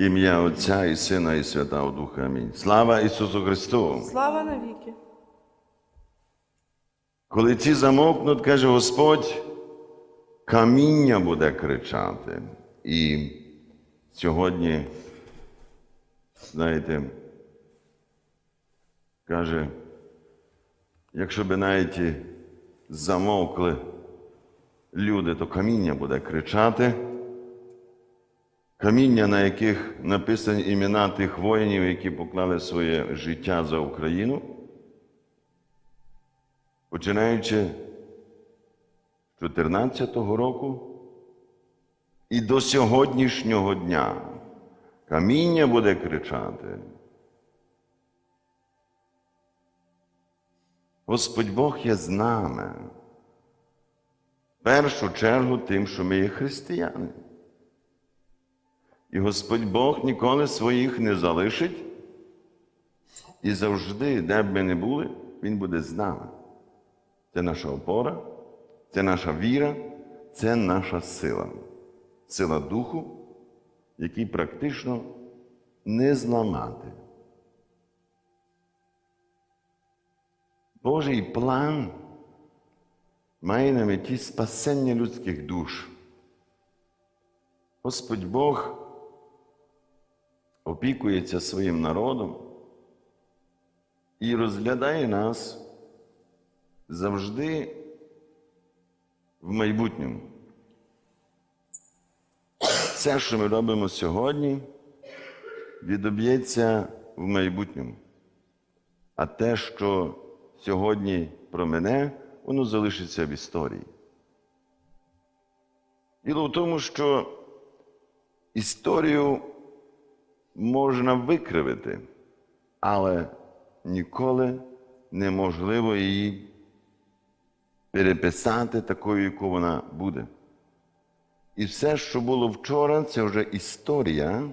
Ім'я Отця і Сина, і Святого Духа. Амінь. Слава Ісусу Христу! Слава навіки. Коли ці замовкнуть, каже Господь, каміння буде кричати. І сьогодні, знаєте, каже, якщо би навіть замовкли люди, то каміння буде кричати. Каміння, на яких написані імена тих воїнів, які поклали своє життя за Україну починаючи з 2014 року і до сьогоднішнього дня. Каміння буде кричати. Господь Бог є з нами. В першу чергу тим, що ми є християни. І Господь Бог ніколи своїх не залишить. І завжди, де б ми не були, Він буде з нами. Це наша опора, це наша віра, це наша сила. Сила духу, який практично не зламати. Божий план має на меті спасення людських душ. Господь Бог опікується своїм народом і розглядає нас завжди в майбутньому. Все, що ми робимо сьогодні, відоб'ється в майбутньому. А те, що сьогодні про мене, воно залишиться в історії. Діло в тому, що історію можна викривити, але ніколи неможливо її переписати такою, яку вона буде. І все, що було вчора, це вже історія,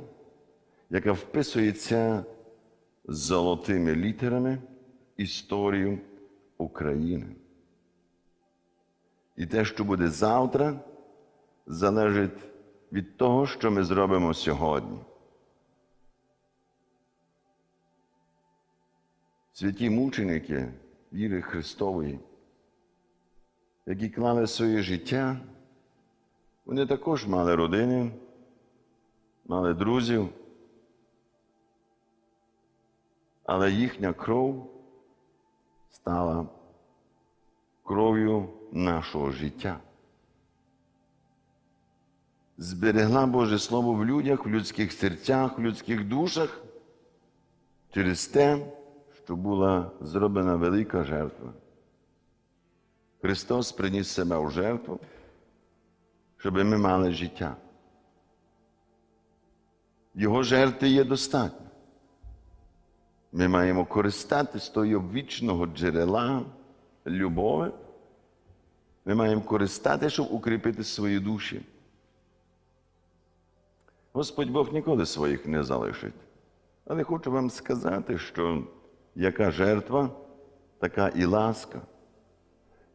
яка вписується золотими літерами історію України. І те, що буде завтра, залежить від того, що ми зробимо сьогодні. Святі мученики віри Христової які клали своє життя, вони також мали родини, мали друзів, але їхня кров стала кров'ю нашого життя. Зберегла Боже Слово в людях, в людських серцях, в людських душах через те, що була зроблена велика жертва. Христос приніс себе у жертву, щоб ми мали життя. Його жертви є достатньо. Ми маємо користатись того вічного джерела любові. Ми маємо користатися, щоб укріпити свої душі. Господь Бог ніколи своїх не залишить. Але хочу вам сказати, що яка жертва, така і ласка.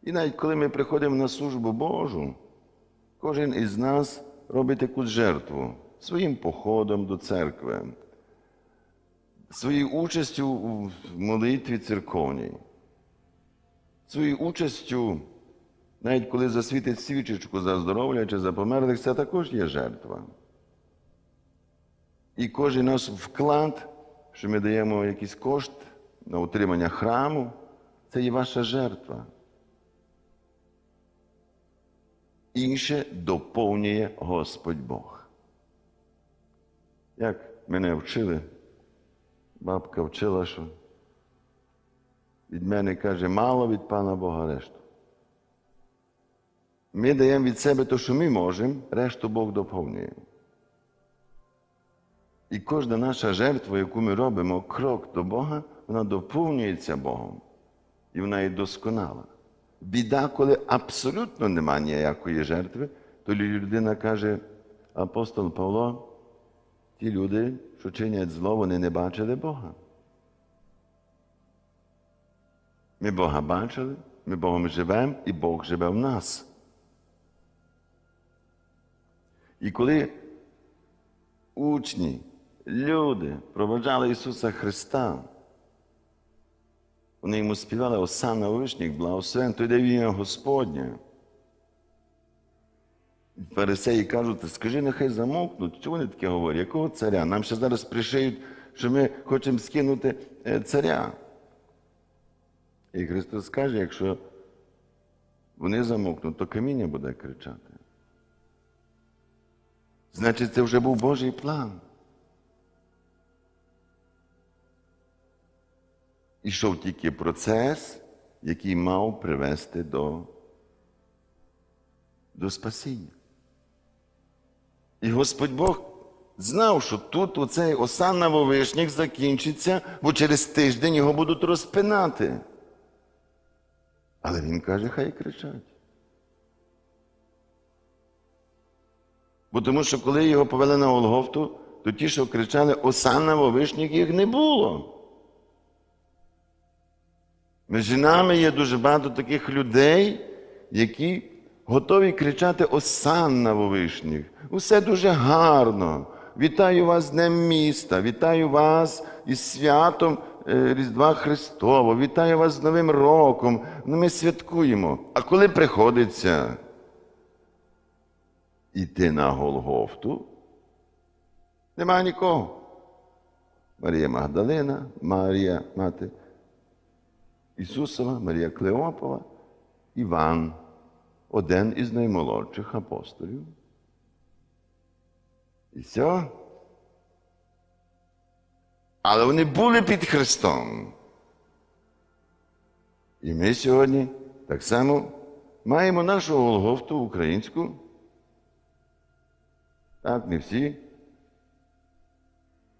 І навіть коли ми приходимо на службу Божу, кожен із нас робить якусь жертву своїм походом до церкви, своєю участю в молитві церковній, своєю участю, навіть коли засвітить свічечку за здоров'я чи за померлих, це також є жертва. І кожен наш вклад, що ми даємо якийсь кошт на утримання храму, це є ваша жертва. інше доповнює Господь Бог. Як мене вчили, бабка вчила, що від мене каже, мало від Пана Бога решту. Ми даємо від себе те, що ми можемо, решту Бог доповнює. І кожна наша жертва, яку ми робимо, крок до Бога, вона доповнюється Богом. І вона є досконала. Біда, коли абсолютно немає ніякої жертви, то людина каже, апостол Павло, ті люди, що чинять зло, вони не бачили Бога. Ми Бога бачили, ми Богом живемо, і Бог живе в нас. І коли учні люди проводжали Ісуса Христа. Вони йому співали Осанна вишніх, благословен, той де в ім'я Господнє. Фарисеї кажуть, скажи, нехай замовкнуть. Чого вони таке говорять? Якого царя? Нам ще зараз пришиють, що ми хочемо скинути е, царя. І Христос каже, якщо вони замовкнуть, то каміння буде кричати. Значить, це вже був Божий план. Ішов тільки процес, який мав привести до, до спасіння. І Господь Бог знав, що тут оцей осанна вовишник закінчиться, бо через тиждень його будуть розпинати. Але він каже, хай кричать. Бо тому що коли його повели на Голгофту, то ті, що кричали Осанна вовишник, їх не було. Між нами є дуже багато таких людей, які готові кричати Осанна вовишніх. Усе дуже гарно. Вітаю вас з Днем міста, вітаю вас із святом е, Різдва Христового, вітаю вас з Новим роком. Ну, ми святкуємо. А коли приходиться іти на Голгофту, немає нікого. Марія Магдалина, Марія мати Ісусова, Марія Клеопова, Іван, один із наймолодших апостолів. І все. Але вони були під Христом. І ми сьогодні так само маємо нашу Голгофту українську. Так, не всі.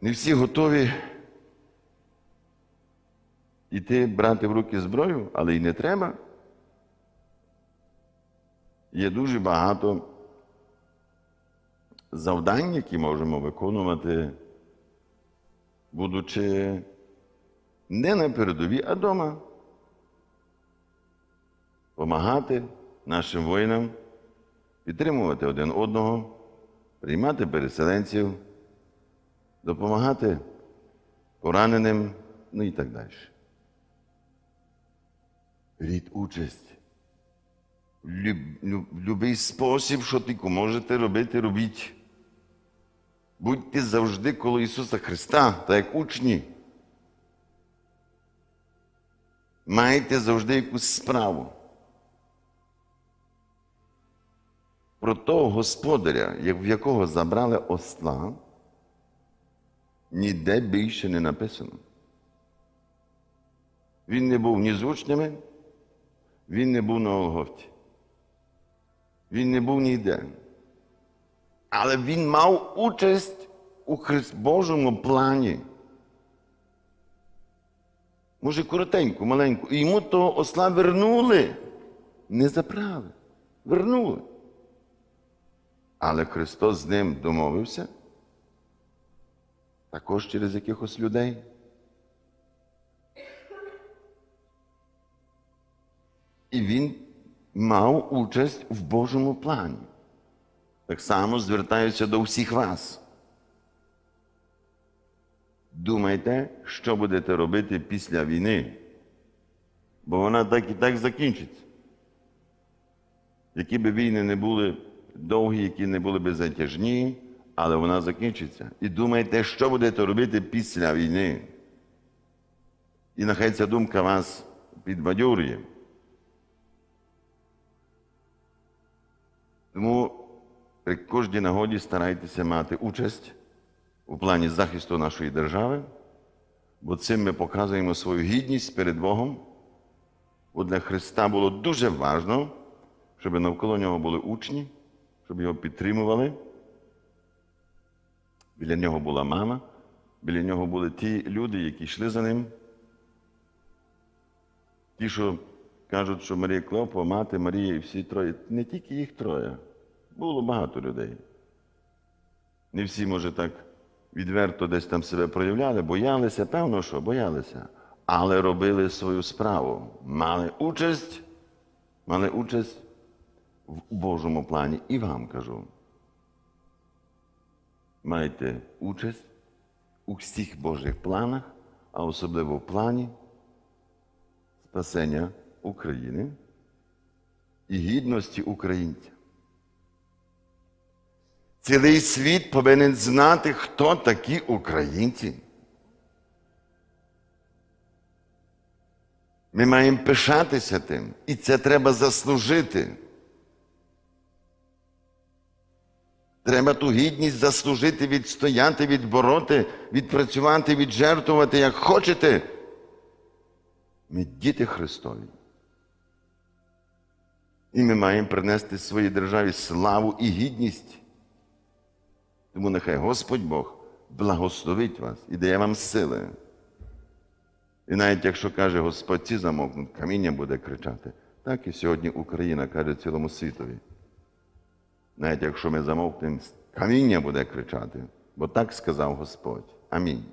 Не всі готові іти брати в руки зброю, але й не треба. Є дуже багато завдань, які можемо виконувати, будучи не на передовій, а вдома. Помагати нашим воїнам, підтримувати один одного, приймати переселенців, допомагати пораненим, ну і так далі. Беріть участь. В люб, люб, будь-який спосіб, що тільки можете робити, робіть. Будьте завжди коло Ісуса Христа, так як учні. Майте завжди якусь справу. Про того господаря, в якого забрали осла, ніде більше не написано. Він не був ні з учнями, він не був на Голгофті. Він не був ніде. Але він мав участь у Христ Божому плані. Може, коротеньку, маленьку. І йому того осла вернули. Не забрали. Вернули. Але Христос з ним домовився. Також через якихось людей. І він мав участь в Божому плані. Так само звертаюся до всіх вас. Думайте, що будете робити після війни, бо вона так і так закінчиться. Які б війни не були довгі, які не були б затяжні, але вона закінчиться. І думайте, що будете робити після війни. І нехай ця думка вас підбадьорює. Тому при кожній нагоді старайтеся мати участь у плані захисту нашої держави, бо цим ми показуємо свою гідність перед Богом. Бо для Христа було дуже важливо, щоб навколо нього були учні, щоб його підтримували. Біля нього була мама, біля нього були ті люди, які йшли за ним. Ті, що кажуть, що Марія Клопова, мати Марія і всі троє, не тільки їх троє, було багато людей. Не всі, може, так відверто десь там себе проявляли, боялися, певно, що боялися, але робили свою справу, мали участь, мали участь в Божому плані. І вам кажу. Майте участь у всіх Божих планах, а особливо в плані спасення України і гідності українця. Цілий світ повинен знати, хто такі українці. Ми маємо пишатися тим, і це треба заслужити. Треба ту гідність заслужити, відстояти, відбороти, відпрацювати, віджертвувати, як хочете. Ми діти Христові. І ми маємо принести своїй державі славу і гідність. Тому нехай Господь Бог благословить вас і дає вам сили. І навіть якщо каже Господь, ці замовкнуть, каміння буде кричати, так і сьогодні Україна каже цілому світові. Навіть якщо ми замовкнемо, каміння буде кричати, бо так сказав Господь. Амінь.